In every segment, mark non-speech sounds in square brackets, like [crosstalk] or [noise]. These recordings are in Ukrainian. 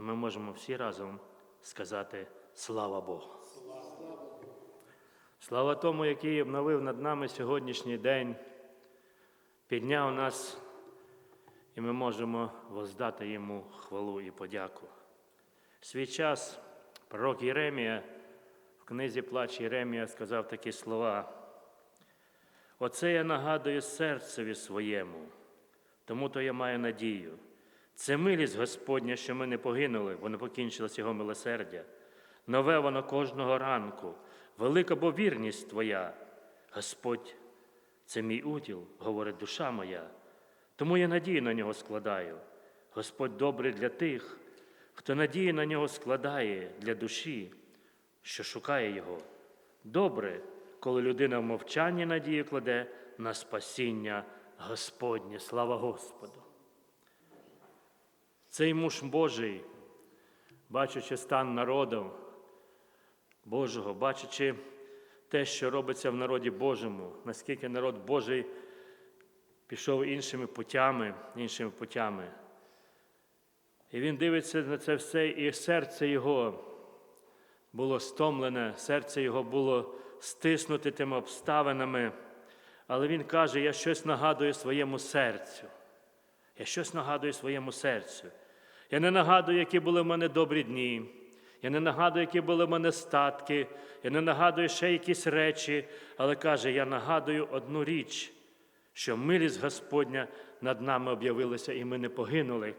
але ми можемо всі разом сказати слава Богу. Слава тому, який обновив над нами сьогоднішній день, підняв нас, і ми можемо воздати йому хвалу і подяку. Свій час пророк Єремія в книзі Плач Єремія сказав такі слова. Оце я нагадую серцеві своєму, тому то я маю надію. Це милість Господня, що ми не погинули, бо не покінчилось його милосердя. Нове воно кожного ранку, велика бо вірність Твоя. Господь, це мій уділ, говорить душа моя, тому я надію на нього складаю. Господь добрий для тих, хто надію на нього складає для душі, що шукає його. Добре, коли людина в мовчанні надію кладе на спасіння Господнє. Слава Господу! Цей муж Божий, бачачи стан народу Божого, бачачи те, що робиться в народі Божому, наскільки народ Божий пішов іншими путями, іншими путями. І він дивиться на це все, і серце його було стомлене, серце його було стиснуте тими обставинами. Але він каже: я щось нагадую своєму серцю. Я щось нагадую своєму серцю. Я не нагадую, які були в мене добрі дні. Я не нагадую, які були в мене статки. Я не нагадую ще якісь речі, але каже, я нагадую одну річ, що милість Господня над нами об'явилася, і ми не погинули.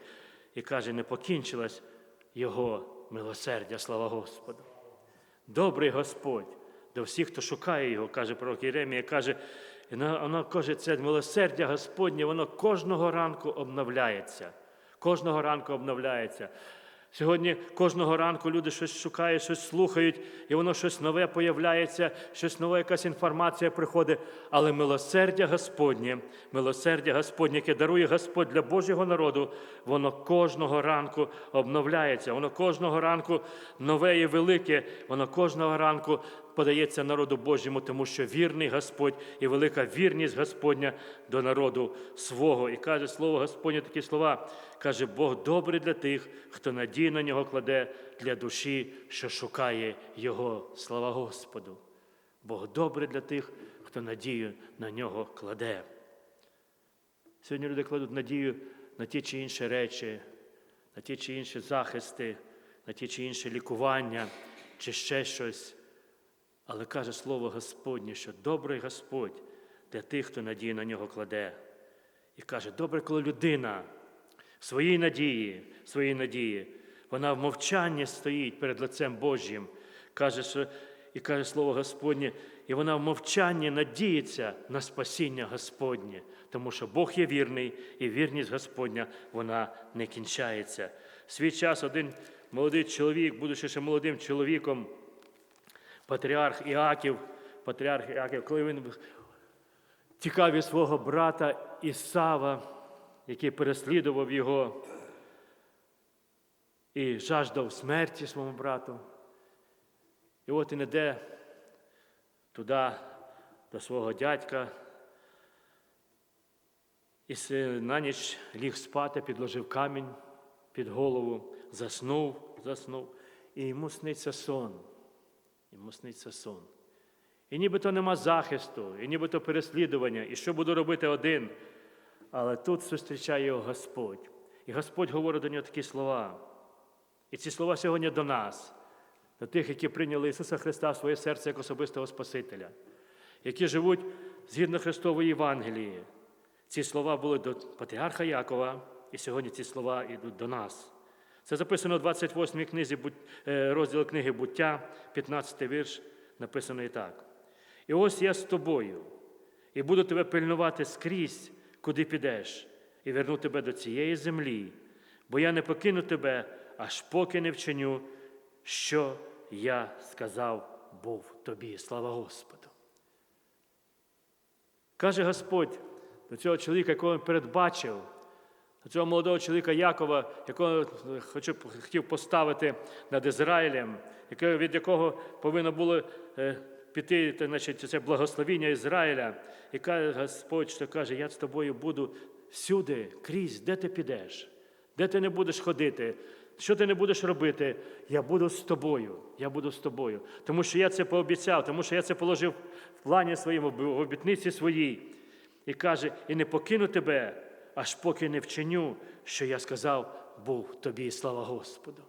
І каже, не покінчилось Його милосердя, слава Господу. Добрий Господь до всіх, хто шукає Його, каже пророк Єремія, каже, і воно каже, це милосердя Господнє, воно кожного ранку обновляється. Кожного ранку обновляється. Сьогодні кожного ранку люди щось шукають, щось слухають, і воно щось нове появляється, щось нове, якась інформація приходить. Але милосердя Господнє, милосердя Господнє, яке дарує Господь для Божого народу, воно кожного ранку обновляється, воно кожного ранку нове і велике, воно кожного ранку подається народу Божому, тому що вірний Господь і велика вірність Господня до народу свого. І каже слово Господнє такі слова. Каже, Бог добрий для тих, хто надію на нього кладе для душі, що шукає Його. Слава Господу. Бог добрий для тих, хто надію на нього кладе. Сьогодні люди кладуть надію на ті чи інші речі, на ті чи інші захисти, на ті чи інші лікування, чи ще щось. Але каже слово Господнє, що добрий Господь для тих, хто надію на нього кладе. І каже, добре, коли людина в своїй надії, в своїй надії, вона в мовчанні стоїть перед лицем Божим, каже, що, і каже слово Господнє, і вона в мовчанні надіється на спасіння Господнє, тому що Бог є вірний, і вірність Господня вона не кінчається. Свій час один молодий чоловік, будучи ще молодим чоловіком, патріарх Іаків, патріарх Іаків, коли він тікав від свого брата Ісава, який переслідував його і жаждав смерті своєму брату. І от він іде туди до свого дядька, і на ніч ліг спати, підложив камінь під голову, заснув, заснув, і йому сниться сон. Йому сниться сон. І нібито нема захисту, і нібито переслідування, і що буду робити один. Але тут зустрічає його Господь. І Господь говорить до нього такі слова. І ці слова сьогодні до нас, до тих, які прийняли Ісуса Христа в своє серце як особистого Спасителя, які живуть згідно Христової Євангелії. Ці слова були до патріарха Якова, і сьогодні ці слова йдуть до нас. Це записано в 28 книзі, е, розділ книги буття, 15 вірш, написано і так. І ось я з тобою, і буду тебе пильнувати скрізь, куди підеш, і верну тебе до цієї землі, бо я не покину тебе, аж поки не вчиню, що я сказав був тобі. Слава Господу. Каже Господь до цього чоловіка, якого він передбачив, цього молодого чоловіка Якова, якого хочу, хотів поставити над Ізраїлем, від якого повинно було е, піти значить, це благословіння Ізраїля. І каже Господь, що каже, я з тобою буду всюди, крізь, де ти підеш, де ти не будеш ходити, Що ти не будеш робити? Я буду з тобою. Я буду з тобою. Тому що я це пообіцяв, тому що я це положив в плані своєму, в обітниці своїй. І каже: і не покину тебе, аж поки не вчиню, що я сказав, був тобі слава Господу.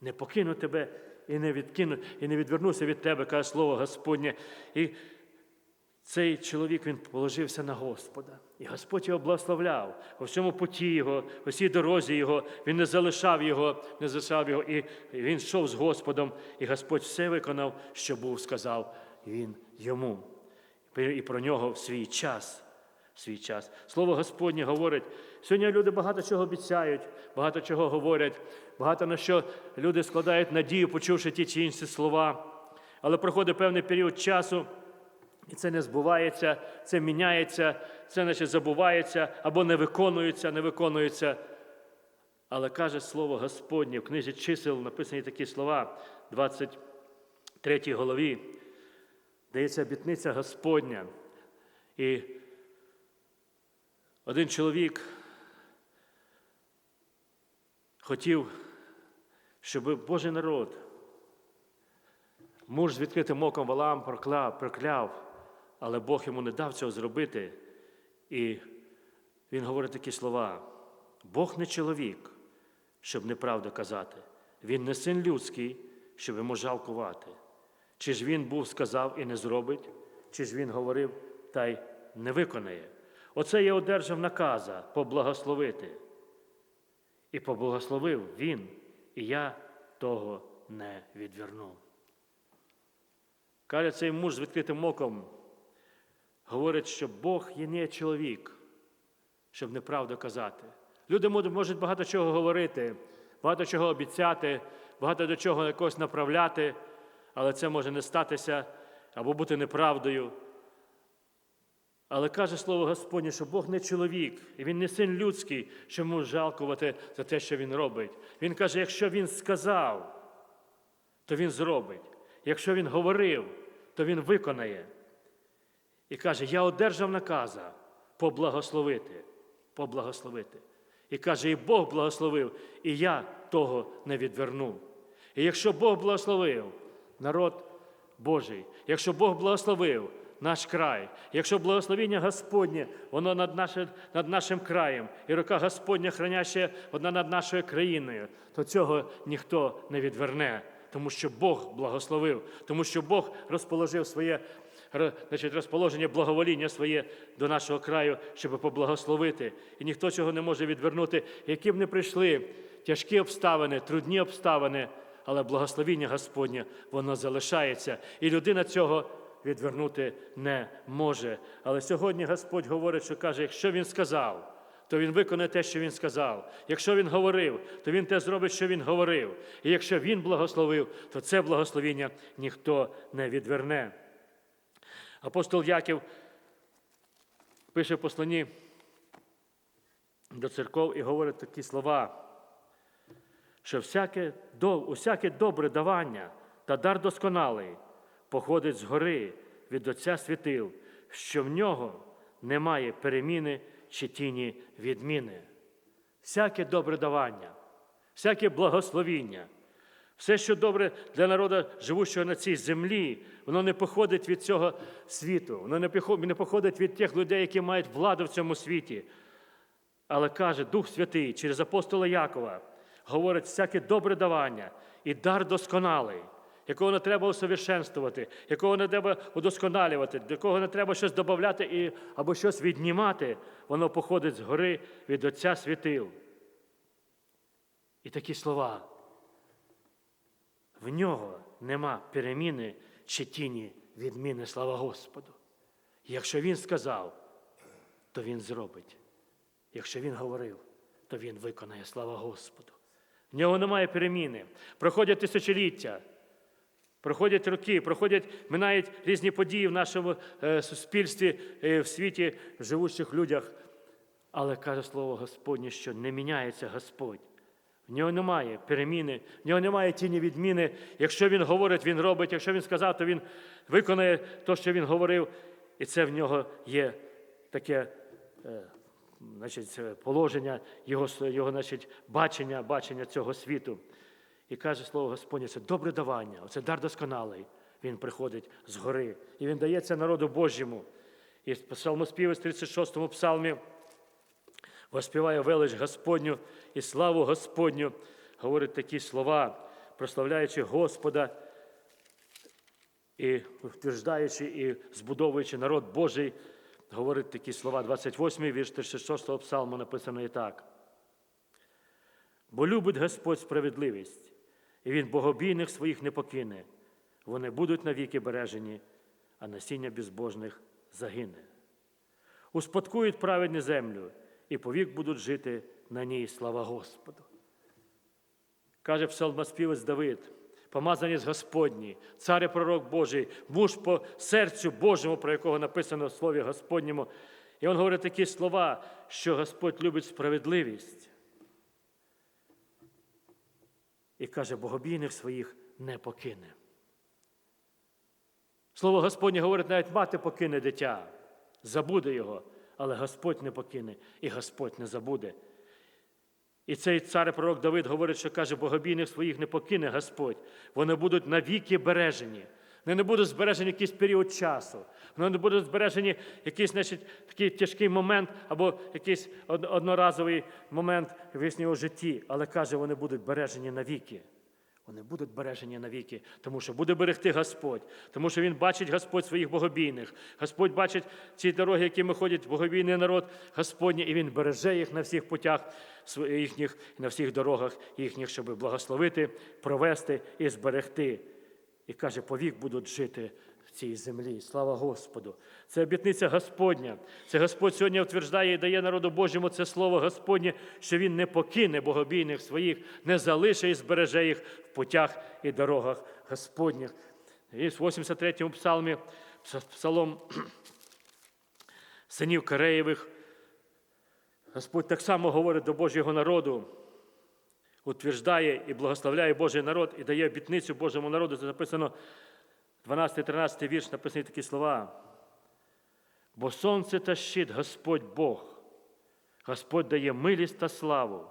Не покину тебе і не відкину, і не відвернуся від тебе, каже слово Господнє. І цей чоловік він положився на Господа. І Господь його благословляв у всьому путі його, у всій дорозі його. Він не залишав його, не залишав його, і він йшов з Господом, і Господь все виконав, що був сказав він йому. І про нього в свій час. Свій час. Слово Господнє говорить. Сьогодні люди багато чого обіцяють, багато чого говорять, багато на що люди складають надію, почувши ті чи інші слова. Але проходить певний період часу, і це не збувається, це міняється, це значить забувається або не виконується, не виконується. Але каже слово Господнє в книзі чисел написані такі слова, 23 голові, дається обітниця Господня. І один чоловік хотів, щоб Божий народ, муж з відкритим оком Валаам прокляв, прокляв але Бог йому не дав цього зробити. І він говорить такі слова: Бог не чоловік, щоб неправду казати. Він не син людський, щоб йому жалкувати. Чи ж він був сказав і не зробить, чи ж він говорив та й не виконає. Оце я одержав наказа поблагословити. І поблагословив він, і я того не відвернув. Каже цей муж з відкритим оком говорить, що Бог є не чоловік, щоб неправду казати. Люди можуть багато чого говорити, багато чого обіцяти, багато до чого якогось направляти, але це може не статися або бути неправдою. Але каже слово Господнє, що Бог не чоловік, і Він не син людський, що може жалкувати за те, що Він робить. Він каже, якщо Він сказав, то Він зробить. Якщо Він говорив, то Він виконає. І каже, я одержав наказа поблагословити, поблагословити. І каже, і Бог благословив, і я того не відвернув. І якщо Бог благословив народ Божий, якщо Бог благословив наш край, якщо благословіння Господнє, воно над, наше, над нашим краєм, і рука Господня храняще одна над нашою країною, то цього ніхто не відверне, тому що Бог благословив, тому що Бог розположив своє значить, розположення благовоління своє до нашого краю, щоб поблагословити. І ніхто цього не може відвернути, які б не прийшли тяжкі обставини, трудні обставини, але благословіння Господнє, воно залишається. І людина цього відвернути не може. Але сьогодні Господь говорить, що каже, якщо Він сказав, то Він виконає те, що Він сказав. Якщо Він говорив, то Він те зробить, що Він говорив. І якщо Він благословив, то це благословіння ніхто не відверне. Апостол Яків пише в посланні до церков і говорить такі слова, що всяке, усяке добре давання та дар досконалий походить з гори від Отця світил, що в нього немає переміни чи тіні відміни. Всяке добре давання, всяке благословіння. Все, що добре для народу, живущого на цій землі, воно не походить від цього світу, воно не походить від тих людей, які мають владу в цьому світі. Але каже Дух Святий через апостола Якова, говорить всяке добре давання і дар досконалий, якого не треба усовершенствувати, якого не треба удосконалювати, до якого не треба щось додати і, або щось віднімати, воно походить з гори від Отця світил. І такі слова. В нього нема переміни чи тіні відміни, слава Господу. якщо Він сказав, то Він зробить. Якщо Він говорив, то Він виконає слава Господу. В нього немає переміни. Проходять тисячоліття, проходять роки, проходять, минають різні події в нашому е, суспільстві, е, в світі, в живучих людях. Але каже слово Господнє, що не міняється Господь. В нього немає переміни, в нього немає тіні відміни. Якщо він говорить, він робить. Якщо він сказав, то він виконає те, що він говорив. І це в нього є таке е, значить, положення, його, його значить, бачення, бачення цього світу. І каже слово Господнє, це добре давання, оце дар досконалий. Він приходить з гори. І він дається народу Божому. І псалмоспівець в 36-му псалмі воспіває велич Господню і славу Господню, говорить такі слова, прославляючи Господа і утверждаючи і збудовуючи народ Божий, говорить такі слова. 28-й вірш 36-го псалму написано і так. Бо любить Господь справедливість, і Він богобійних своїх не покине. Вони будуть навіки бережені, а насіння безбожних загине. Успадкують праведні землю, і повік будуть жити на ній слава Господу. Каже псалмоспівець Давид, помазаність Господній, цар і пророк Божий, муж по серцю Божому, про якого написано в Слові Господньому. І він говорить такі слова, що Господь любить справедливість. І каже, богобійних своїх не покине. Слово Господнє говорить, навіть мати покине дитя, забуде його, але Господь не покине і Господь не забуде. І цей цар пророк Давид говорить, що каже, богобійних своїх не покине Господь. Вони будуть навіки бережені. Вони не будуть збережені якийсь період часу. Вони не будуть збережені якийсь значить, такий тяжкий момент або якийсь од- одноразовий момент в їхньому житті. Але каже, вони будуть бережені навіки. Вони будуть бережені навіки, тому що буде берегти Господь, тому що Він бачить Господь своїх богобійних. Господь бачить ці дороги, якими ходять богобійний народ Господній, і Він береже їх на всіх путях їхніх, на всіх дорогах їхніх, щоб благословити, провести і зберегти. І каже, повік будуть жити в цій землі. Слава Господу! Це обітниця Господня. Це Господь сьогодні утверждає і дає народу Божому це слово Господнє, що Він не покине богобійних своїх, не залише і збереже їх в путях і дорогах Господніх. І в 83-му псалмі, псалом [clears throat] синів Кареєвих, Господь так само говорить до Божого народу, утверждає і благословляє Божий народ і дає обітницю Божому народу. Це написано 12-13 вірш, написані такі слова. Бо сонце та щит Господь Бог, Господь дає милість та славу.